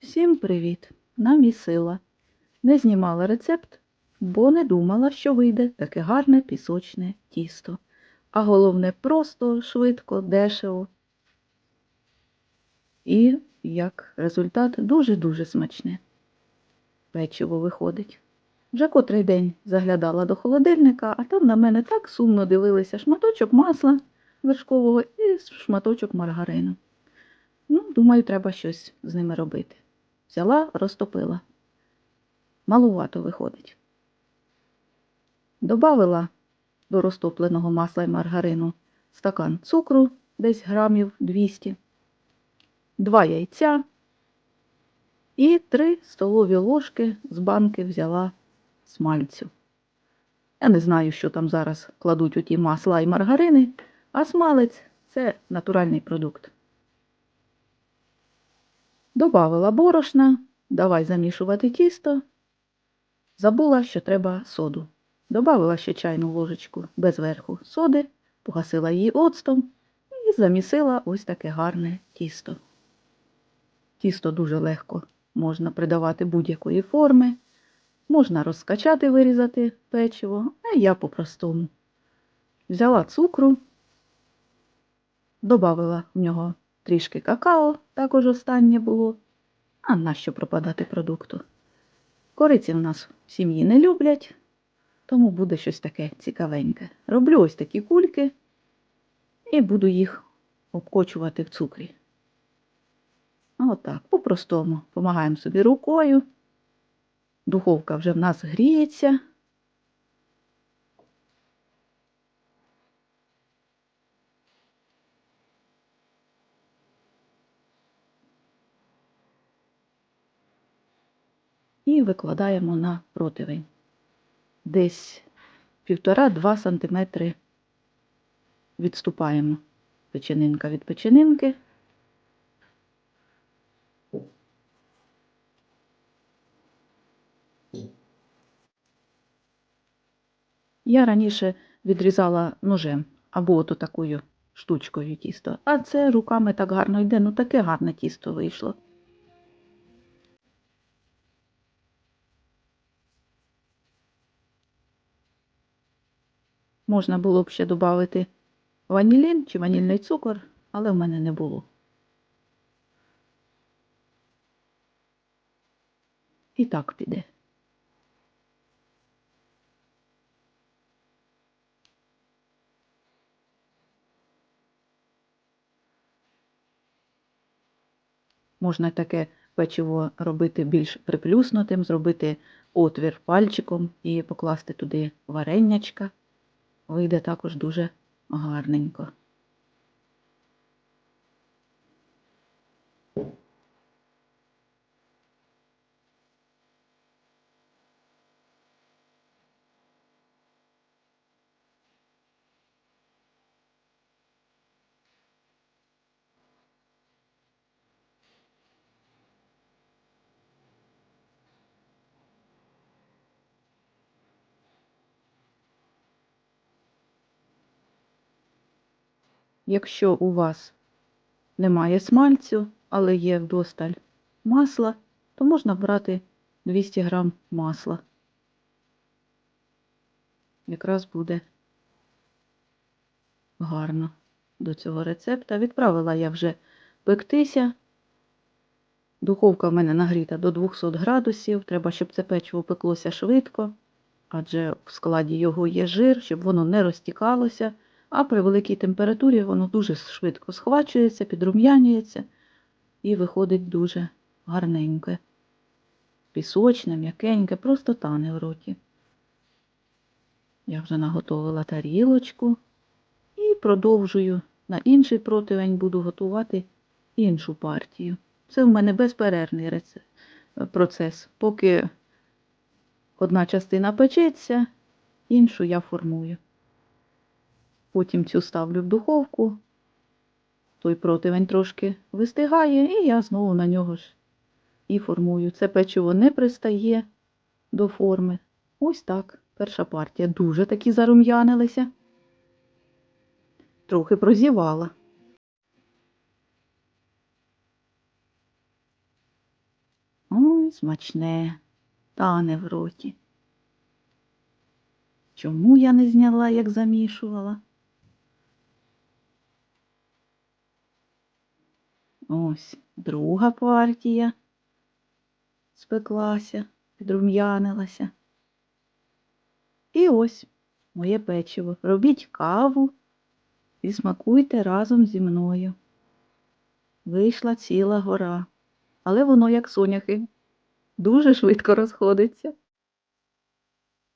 Всім привіт! Намісила. Не знімала рецепт, бо не думала, що вийде таке гарне пісочне тісто. А головне просто, швидко, дешево. І, як результат, дуже-дуже смачне. Печиво виходить. Вже котрий день заглядала до холодильника, а там на мене так сумно дивилися шматочок масла вершкового і шматочок маргарину. Ну, думаю, треба щось з ними робити. Взяла, розтопила. Малувато виходить. Добавила до розтопленого масла і маргарину стакан цукру, десь грамів 200, два яйця і 3 столові ложки з банки взяла смальцю. Я не знаю, що там зараз кладуть у ті масла і маргарини, а смалець це натуральний продукт. Добавила борошна, давай замішувати тісто. Забула, що треба соду. Добавила ще чайну ложечку без верху соди, погасила її оцтом і замісила ось таке гарне тісто. Тісто дуже легко можна придавати будь-якої форми, можна розкачати, вирізати печиво, а я по-простому. Взяла цукру, добавила в нього трішки какао, також останнє було. А нащо пропадати продукту? Кориці в нас в сім'ї не люблять, тому буде щось таке цікавеньке. Роблю ось такі кульки і буду їх обкочувати в цукрі. Отак, по-простому. Помагаємо собі рукою. Духовка вже в нас гріється. І викладаємо на противень. Десь півтора-два сантиметри відступаємо печенинка від печенинки. Я раніше відрізала ножем або ото такою штучкою тісто, а це руками так гарно йде, ну таке гарне тісто вийшло. Можна було б ще додати ванілін чи ванільний цукор, але в мене не було. І так піде. Можна таке печиво робити більш приплюснутим, зробити отвір пальчиком і покласти туди вареннячка вийде також дуже гарненько. Якщо у вас немає смальцю, але є вдосталь масла, то можна брати 200 грам масла. Якраз буде гарно до цього рецепта. Відправила я вже пектися. Духовка в мене нагріта до 200 градусів. Треба, щоб це печиво пеклося швидко, адже в складі його є жир, щоб воно не розтікалося а при великій температурі воно дуже швидко схвачується, підрум'янюється і виходить дуже гарненьке. Пісочне, м'якеньке, просто тане в роті. Я вже наготовила тарілочку і продовжую на інший противень буду готувати іншу партію. Це в мене безперервний процес. Поки одна частина печеться, іншу я формую. Потім цю ставлю в духовку, той противень трошки вистигає, і я знову на нього ж і формую. Це печиво не пристає до форми. Ось так. Перша партія дуже таки зарум'янилися. Трохи прозівала. Ой, смачне, тане в роті. Чому я не зняла, як замішувала? Ось друга партія спеклася, підрум'янилася. І ось моє печиво. Робіть каву і смакуйте разом зі мною. Вийшла ціла гора, але воно, як соняхи, дуже швидко розходиться.